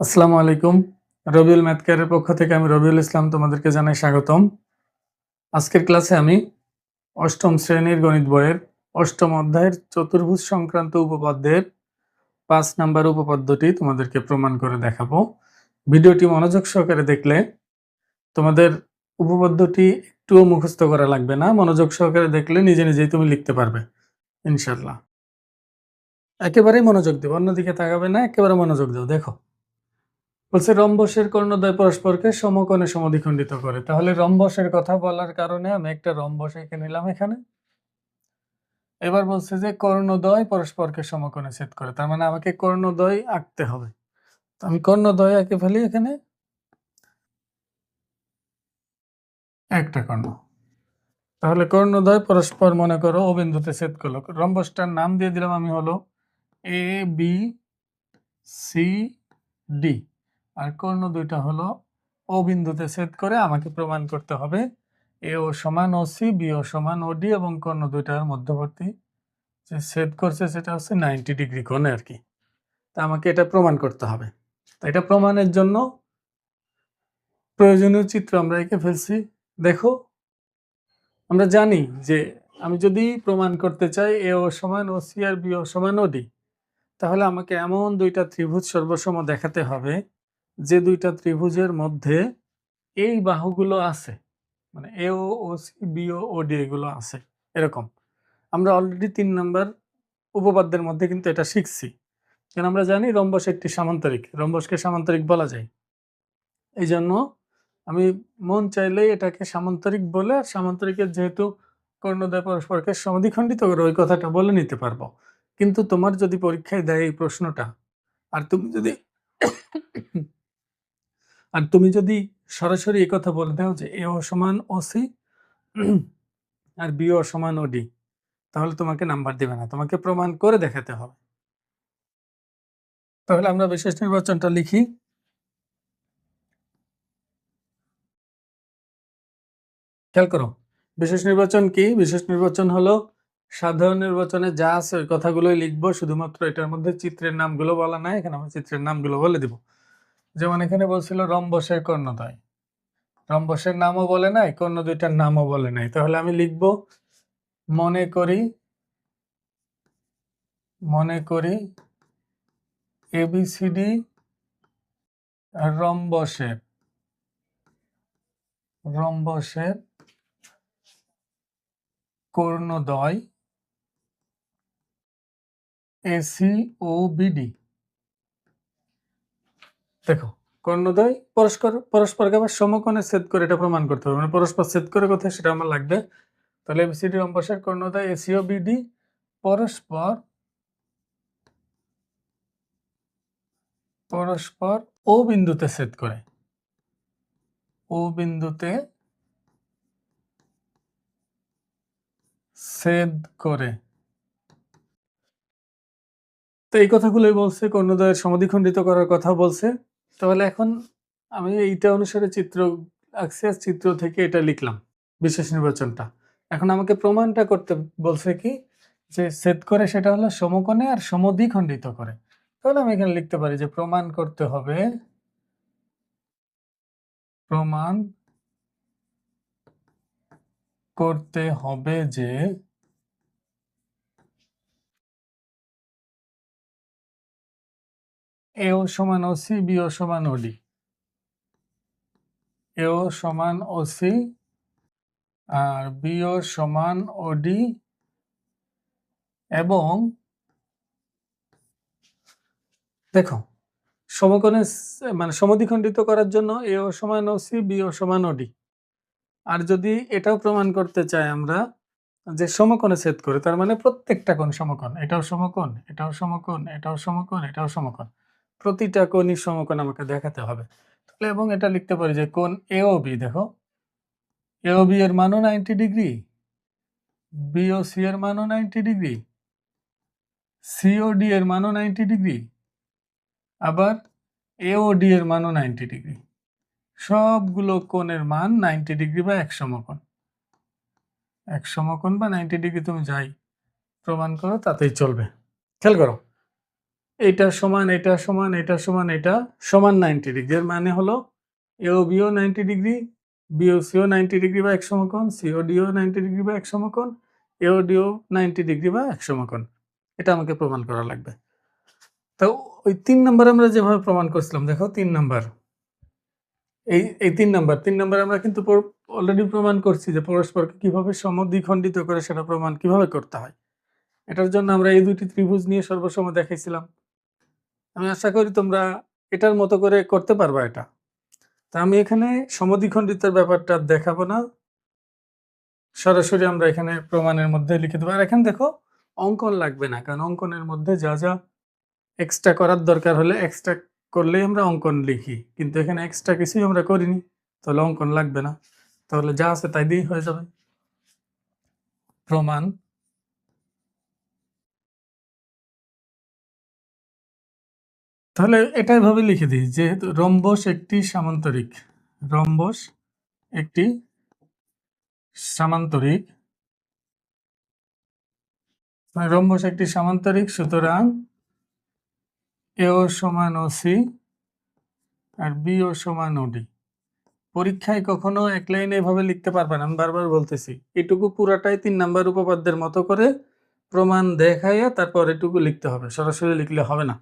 আসসালামু আলাইকুম। রবিউল ম্যাথ কেয়ারের পক্ষ থেকে আমি রবিউল ইসলাম তোমাদেরকে জানাই স্বাগতম। আজকের ক্লাসে আমি অষ্টম শ্রেণির গণিত বইয়ের অষ্টম অধ্যায়ের চতুর্ভুজ সংক্রান্ত উপপাদ্যের পাঁচ নাম্বার উপপাদ্যটি তোমাদেরকে প্রমাণ করে দেখাবো। ভিডিওটি মনোযোগ সহকারে দেখলে তোমাদের উপপাদ্যটি একটুও মুখস্থ করা লাগবে না। মনোযোগ সহকারে দেখলে নিজে নিজেই তুমি লিখতে পারবে ইনশাল্লাহ একেবারেই মনোযোগ দেবো অন্যদিকে তাকাবে না, একেবারে মনোযোগ দাও। দেখো বলছে রম্বসের কর্ণদ্বয় পরস্পরকে সমকোণে সমদ্বিখণ্ডিত করে। তাহলে রম্বসের কথা বলার কারণে আমি একটা রম্বস এঁকে নিলাম এখানে। এবার বলছে যে, কর্ণদ্বয় পরস্পরকে সমকোণে ছেদ করে। তার মানে আমাকে কর্ণদ্বয় আঁকতে হবে। আমি কর্ণদ্বয় আঁকে ফেলি এখানে। একটা কর্ণ। তাহলে কর্ণদ্বয় পরস্পর, মনে করো ও বিন্দুতে ছেদ করল। রম্বসটার নাম দিয়ে দিলাম আমি হলো এ, বি, সি, ডি। আর কর্ণ দুইটা হলো ও বিন্দুতে ছেদ করে আমাকে প্রমাণ করতে হবে। এ ও সমান ও সি, বি ও সমান ও ডি এবং কর্ণ দুইটার মধ্যবর্তী যে ছেদ করছে সেটা হচ্ছে নাইনটি ডিগ্রি কোণে আর কি। তা আমাকে এটা প্রমাণ করতে হবে। তা এটা প্রমাণের জন্য প্রয়োজনীয় চিত্র আমরা এঁকে ফেলছি। দেখো, আমরা জানি যে আমি যদি প্রমাণ করতে চাই এ ও সমান ও সি আর বি ও সমান ও ডি, তাহলে আমাকে এমন দুইটা ত্রিভুজ সর্বসম দেখাতে হবে যে দুইটা ত্রিভুজের মধ্যে এই বাহুগুলো আছে মানে A O C B O D এগুলো আছে, এরকম। আমরা অলরেডি তিন নম্বর উপপাদ্যের মধ্যে কিন্তু এটা শিখছি। কারণ আমরা জানি রম্বস একটি সামান্তরিক, রম্বসকে সামান্তরিক বলা যায়। এই জন্য আমি মন চাইলেই এটাকে সামান্তরিক বলে আর সামান্তরিকের যেহেতু কর্ণদয় পরস্পরকে সমাধিখণ্ডিত করে ওই কথাটা বলে নিতে পারব। কিন্তু তোমার যদি পরীক্ষায় দেয় এই প্রশ্নটা, আর তুমি যদি আর তুমি যদি সরাসরি কথা বলে দাও যে এ সমান ও সি আর বি সমান ও ডি, তাহলে তোমাকে নাম্বার দেবে না, তোমাকে প্রমাণ করে দেখাতে হবে। তাহলে আমরা বিশেষ নির্বাচনটা লিখি। খেয়াল করো, বিশেষ নির্বাচন কি? বিশেষ নির্বাচন হলো সাধারণ নির্বাচনে যা আছে ওই কথাগুলোই লিখব, শুধুমাত্র এটার মধ্যে চিত্রের নামগুলো বলা নাই, এখানে আমরা চিত্রের নামগুলো বলে দিব। যেমন এখানে বলছিল রম্বসের কর্ণদ্বয় রম্বসের নামও বলে নাই কর্ণ দুইটার নামও বলে নাই। তাহলে আমি লিখব, মনে করি মনে করি এবিসিডি রম্বসের রম্বসের কর্ণদ্বয় এসি ও বিডি দেখো, কর্ণদ্বয় পরস্পর, পরস্পরকে আবার সমকোণে ছেদ করে এটা প্রমাণ করতে হবে। মানে পরস্পর ছেদ করে কোথায়? সেটা আমার লাগবে। তাহলে এবিসিডি রম্বসের কর্ণদ্বয় এসিও বিডি পরস্পর পরস্পর ও বিন্দুতে ছেদ করে। ও বিন্দুতে ছেদ করে। তো এই কথাগুলোই বলছে, কর্ণদ্বয়ের সমাধিখণ্ডিত করার কথা বলছে। তাহলে এখন আমি এইটা অনুসারে চিত্র আঁকছি আর চিত্র থেকে এটা লিখলাম, বিশেষ নির্বাচনটা। এখন আমাকে প্রমাণটা করতে বলছে কি, যে ছেদ করে সেটা হলো সমকোণে আর সমদ্বিখণ্ডিত করে। তাহলে আমি এখানে লিখতে পারি যে প্রমাণ করতে হবে, প্রমাণ করতে হবে যে এও সমান ওসি বিও সমান ওডি এও সমান ওসি আর বিও সমান ওডি এবং দেখো, সমকোণে মানে সমদ্বিখণ্ডিত করার জন্য এও সমান ওসি বিও সমান ওডি আর যদি এটাও প্রমাণ করতে চাই আমরা যে সমকোণে ছেদ করে, তার মানে প্রত্যেকটা কোণ সমকোণ। এটাও সমকোণ এটাও সমকোণ এটাও সমকোণ এটাও সমকোণ। প্রতিটা কোণই সমকোণ আমাকে দেখাতে হবে। তাহলে এবং এটা লিখতে পারি যে কোণ এও বি দেখো। এও বি এর মানও নাইনটি ডিগ্রি বিও সি এর মানও নাইনটি ডিগ্রি সিওডি এর মানও নাইনটি ডিগ্রি আবার এওডি এর মানও নাইনটি ডিগ্রি সবগুলো কোণের মান নাইনটি ডিগ্রি বা এক সমকোণ। এক সমকোণ বা নাইনটি ডিগ্রি তুমি যাই প্রমাণ করো, তাতেই চলবে। খেয়াল করো। এটা সমান এটা সমান এটা সমান এটা সমান নাইনটি ডিগ্রি এর মানে হলো এও বিও নাইনটি ডিগ্রি বিওসিও নাইনটি ডিগ্রি বা এক সমকোণ সিওডিও নাইনটি ডিগ্রি বা এক সমকোণ এওডিও নাইনটি ডিগ্রি বা এক সমকোণ। এটা আমাকে প্রমাণ করা লাগবে। তো ওই তিন নাম্বার আমরা যেভাবে প্রমাণ করছিলাম, দেখো তিন নাম্বার। এই এই তিন নাম্বার তিন নাম্বার আমরা কিন্তু অলরেডি প্রমাণ করছি যে পরস্পরকে কীভাবে সমদ্বিখণ্ডিত করে সেটা প্রমাণ কীভাবে করতে হয়। এটার জন্য আমরা এই দুটি ত্রিভুজ নিয়ে সর্বসময় দেখাইছিলাম। আমি আশা করি তোমরা এটার মতো করে করতে পারবা এটা। তা আমি এখানে সমদ্বিখণ্ডিতের ব্যাপারটা দেখাবো না। সরাসরি আমরা এখানে প্রমাণের মধ্যে লিখে দেবো। আর এখানে দেখো, অঙ্কন লাগবে না, কারণ অঙ্কনের মধ্যে যা যা এক্সট্রা করার দরকার হলে এক্সট্রা করলেই আমরা অঙ্কন লিখি। কিন্তু এখানে এক্সট্রা কিছুই আমরা করিনি, তাহলে অঙ্কন লাগবে না। তাহলে যা আছে তাই দিয়েই হয়ে যাবে। প্রমাণ তাহলে এটাই ভাবে লিখে দিই, যেহেতু রম্বস একটি সামান্তরিক রম্বস একটি সামান্তরিক মানে রম্বস একটি সামান্তরিক, সুতরাং এও সমান ও সি আর বি ও সমান ওডি পরীক্ষায় কখনো এক লাইনে এভাবে লিখতে পারবে না, আমি বারবার বলতেছি, এটুকু পুরাটাই তিন নাম্বার উপপাদ্যের মতো করে প্রমাণ দেখাইয়া তারপর এটুকু লিখতে হবে, সরাসরি লিখলে হবে না।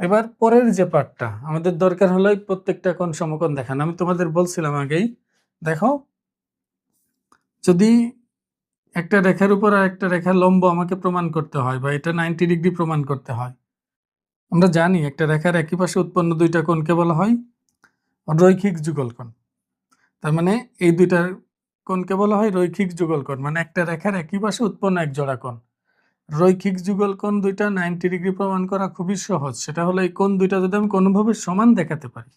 এবার পরের যে পার্টটা, আমাদের দরকার হলো প্রত্যেকটা কোণ সমকোণ দেখান। আমি তোমাদের বলছিলাম আগেই, দেখো, যদি একটা রেখার উপর আর একটা রেখার লম্ব আমাকে প্রমাণ করতে হয় বা এটা নাইনটি ডিগ্রি প্রমাণ করতে হয়, আমরা জানি একটা রেখার একই পাশে উৎপন্ন দুইটা কোণকে বলা হয় রৈখিক যুগল কোণ। তার মানে এই দুইটার কোণকে বলা হয় রৈখিক যুগল কোণ মানে একটা রেখার একই পাশে উৎপন্ন এক জোড়া কোণ। রৈখিক যুগল কোণ দুইটা নাইনটি ডিগ্রি প্রমাণ করা খুবই সহজ। সেটা হলো এই কোণ দুইটা যদি আমি কোনোভাবে সমান দেখাতে পারি,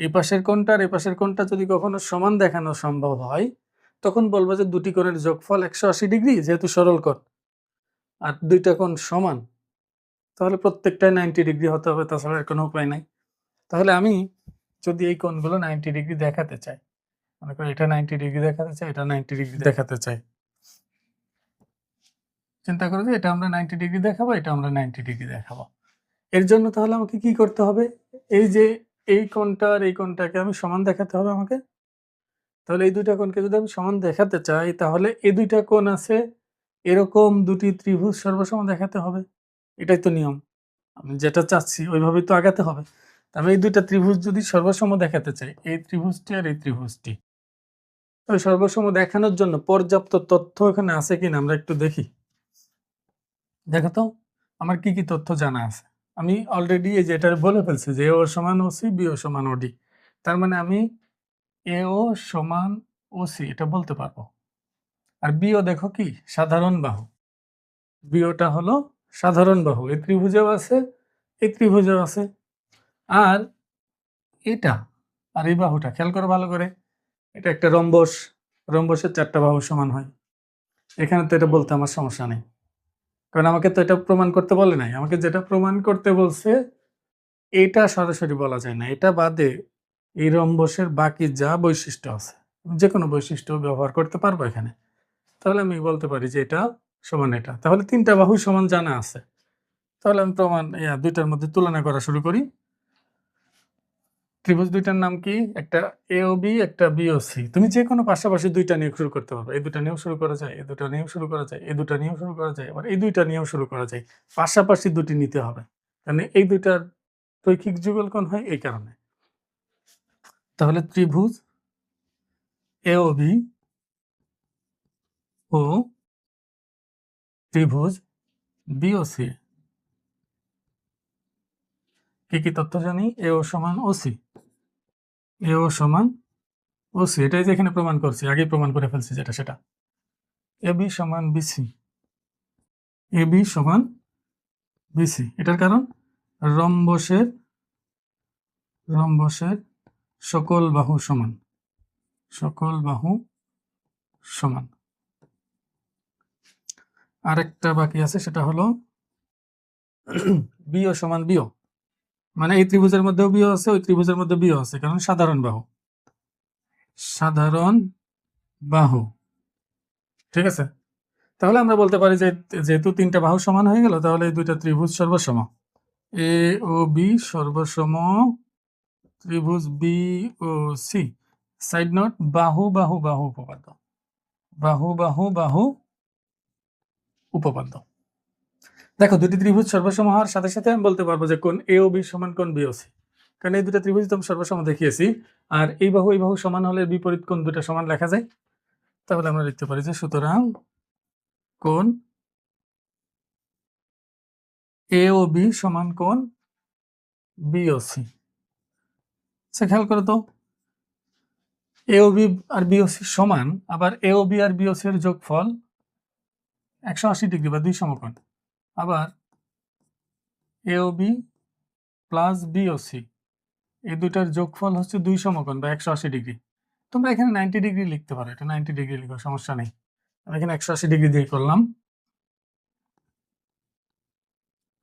এই পাশের কোণটা আর এই পাশের কোণটা যদি কখনো সমান দেখানো সম্ভব হয়, তখন বলব যে দুটি কোণের যোগফল একশো আশি ডিগ্রি যেহেতু সরল কোণ, আর দুইটা কোণ সমান, তাহলে প্রত্যেকটাই নাইনটি ডিগ্রি হতে হবে, তাছাড়া কোনো উপায় নাই। তাহলে আমি যদি এই কোণগুলো নাইনটি ডিগ্রি দেখাতে চাই, মনে করি এটা নাইনটি ডিগ্রি দেখাতে চাই, এটা নাইনটি ডিগ্রি দেখাতে চাই। চিন্তা করো যে এটা আমরা নাইনটি ডিগ্রি দেখাবো, এটা আমরা নাইনটি ডিগ্রি দেখাবো। এর জন্য তাহলে আমাকে কি করতে হবে? এই যে এই কোণটা আর এই কোণটাকে আমি সমান দেখাতে হবে আমাকে। তাহলে এই দুইটা কোণকে যদি আমি সমান দেখাতে চাই, তাহলে এই দুইটা কোণ আছে, এরকম দুটি ত্রিভুজ সর্বসম দেখাতে হবে। এটাই তো নিয়ম। আমি যেটা চাচ্ছি, ওইভাবেই তো আগাতে হবে। আমি এই দুইটা ত্রিভুজ যদি সর্বসম দেখাতে চাই, এই ত্রিভুজটি আর এই ত্রিভুজটি। তবে সর্বসম দেখানোর জন্য পর্যাপ্ত তথ্য এখানে আছে কিনা আমরা একটু দেখি। দেখো তো, আমার কি কি তথ্য জানা আছে? আমি অলরেডি এই যে এটা বলে ফেলছি যে ও সমান ওসি বি ও সমান ওডি তার মানে আমি এ ও সমান ওসি এটা বলতে পারব। আর বিও দেখো কি, সাধারণ বাহু। বিওটা হলো সাধারণ বাহু, এই ত্রিভুজেও আছে, এই ত্রিভুজেও আছে। আর এটা, আর এই বাহুটা, খেয়াল করো ভালো করে, এটা একটা রম্বস, রম্বসের চারটা বাহু সমান হয়। এখানে তো এটা বলতে আমার সমস্যা নেই। কারণ আমাকে তো এটা প্রমাণ করতে বলে নাই। আমাকে যেটা প্রমাণ করতে বলছে, এটা সরাসরি বলা যায় না। এটা বাদে এই রম্বসের বাকি যা বৈশিষ্ট্য আছে যে কোনো বৈশিষ্ট্য ব্যবহার করতে পারব এখানে। তাহলে আমি বলতে পারি যে এটা সমান এটা। তাহলে তিনটা বাহু সমান জানা আছে। তাহলে আমি প্রমাণ দুইটার মধ্যে তুলনা করা শুরু করি। ত্রিভুজ দুইটার নাম কি? একটা এ ও বি একটা বি ও সি তুমি যে কোনো পাশাপাশি দুইটা নিয়ে শুরু করতে পারবে। এই দুটা নিয়েও শুরু করা যায়, এই দুটা নিয়েও শুরু করা যায়, এই দুটা নিয়েও শুরু করা যায়, আবার এই দুইটা নিয়েও শুরু করা যায়। পাশাপাশি দুটি নিতে হবে। কারণ এই দুইটার রৈখিক যুগল কোণ হয়? এই কারণে। তাহলে ত্রিভুজ এ ও বি ও ত্রিভুজ বি ও সি কি কি তথ্য জানি? এ ও সমান ও সি এ ও সমান ও সি, এটাই যে এখানে প্রমাণ করছি, আগেই প্রমাণ করে ফেলছি যেটা, সেটা। এ বি সমান বিসি এ বি সমান বিসি এটার কারণ? রম্বসের রম্বসের সকল বাহু সমান। সকল বাহু সমান। আরেকটা বাকি আছে, সেটা হলো বিও সমান বিও মানে এই ত্রিভুজের মধ্যেও বিও আছে, ওই ত্রিভুজের মধ্যে বিও আছে, কারণ সাধারণ বাহু। সাধারণ বাহু। ঠিক আছে? তাহলে আমরা বলতে পারি যে যেহেতু তিনটা বাহু সমান হয়ে গেল, তাহলে এই দুইটা ত্রিভুজ সর্বসম। এ ও বি সর্বসম ত্রিভুজ B O C. Side note বাহু বাহু বাহু উপপাদ্য। বাহু বাহু বাহু উপপাদ্য। দেখো, দুটি ত্রিভুজ সর্বসম হওয়ার সাথে সাথে আমি বলতে পারব যে কোন এ ও বি সমান কোন বি ও সি কারণ এই দুটা ত্রিভুজ তো আমি সর্বসম দেখিয়েছি। আর এই বাহু এই বাহু সমান হলে বিপরীত কোন দুটা সমান লেখা যায়? তাহলে আমরা লিখতে পারি যে সুতরাং কোন এ ও বি সমান কোন বি ও সি সে খেয়াল করো তো। এ ও বি আর বি ও সি সমান, আবার এ ও বি আর বি ও সি এর যোগফল একশো আশি ডিগ্রি বা দুই সমকোণ। আবার A O B plus B O C এই দুইটার যোগফল হচ্ছে দুই সমকোণ বা একশো আশি ডিগ্রি। তোমরা এখানে নাইনটি ডিগ্রি লিখতে পারো, এটা নাইনটি ডিগ্রি লিখো, সমস্যা নেই। আমি এখানে একশো আশি ডিগ্রি দিয়ে করলাম।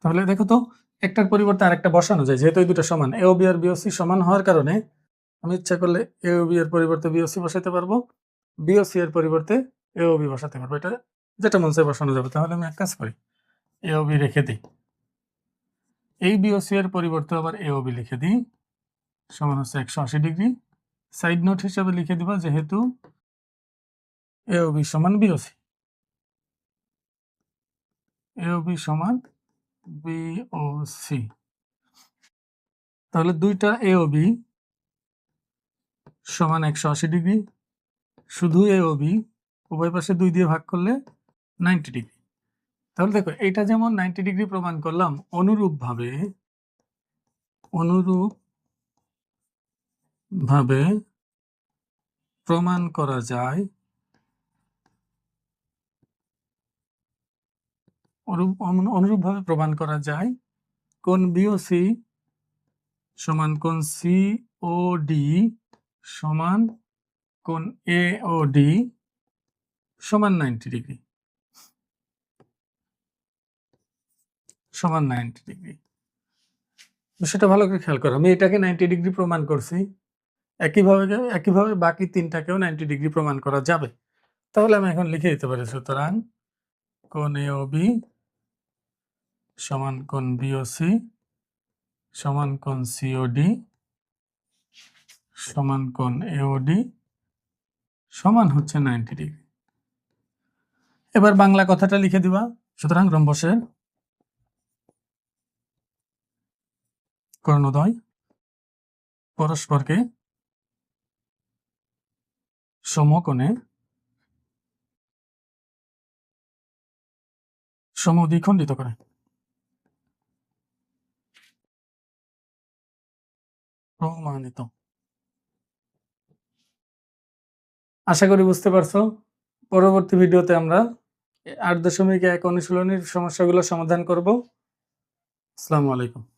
তাহলে দেখো তো, একটার পরিবর্তে আরেকটা বসানো যায়, যেহেতু এই দুটো সমান এ ও বি আর বিওসি সমান হওয়ার কারণে আমি ইচ্ছা করলে এ ও বি এর পরিবর্তে বিওসি বসাতে পারব বিওসি এর পরিবর্তে এ ও বি বসাতে পারব, এটা যেটা মন চায় বসানো যাবে। তাহলে আমি এক কাজ করি এ ও বি রেখে দিই। এই বিওসি এর পরিবর্তে আবার এ ও বি লিখে দিই। সমান হচ্ছে একশো আশি ডিগ্রি। সাইড নোট হিসাবে লিখে দিবা, যেহেতু এ ও বি সমান বিওসি এ ও বি সমান বি ও সি তাহলে দুইটা এ ও বি সমান একশো আশি ডিগ্রি। শুধু এ ও বি উভয় পাশে দুই দিয়ে ভাগ করলে নাইনটি ডিগ্রি। তাহলে দেখো, এটা যেমন নাইনটি ডিগ্রি প্রমাণ করলাম, অনুরূপভাবে অনুরূপ ভাবে প্রমাণ করা যায়, অনুরূপ অনুরূপ ভাবে প্রমাণ করা যায়, কোন বিওসি সমান কোন সি ও ডি সমান কোন এ ও ডি সমান নাইনটি ডিগ্রি সমান নাইনটি ডিগ্রি বিষয়টা ভালো করে খেয়াল করো, আমি এটাকে নাইনটি ডিগ্রি প্রমাণ করছি। একইভাবে একইভাবে বাকি তিনটাকেও নাইনটি ডিগ্রি প্রমাণ করা যাবে। তাহলে আমি এখন লিখে দিতে পারি, সুতরাং কোন এ বি সমান কোন বিওসি সমান কোন সিওডি সমান কোন এওডি সমান হচ্ছে নাইনটি ডিগ্রি এবার বাংলা কথাটা লিখে দিবা, সুতরাং রম্বসের কর্ণদয় পরস্পরকে সমকোণে সমদ্বিখণ্ডিত করে। প্রমাণিত। আশা করি বুঝতে পারছ। পরবর্তী ভিডিওতে আমরা আট দশমিক এক অনুশীলনীর সমস্যাগুলো সমাধান করব। আসসালামু আলাইকুম।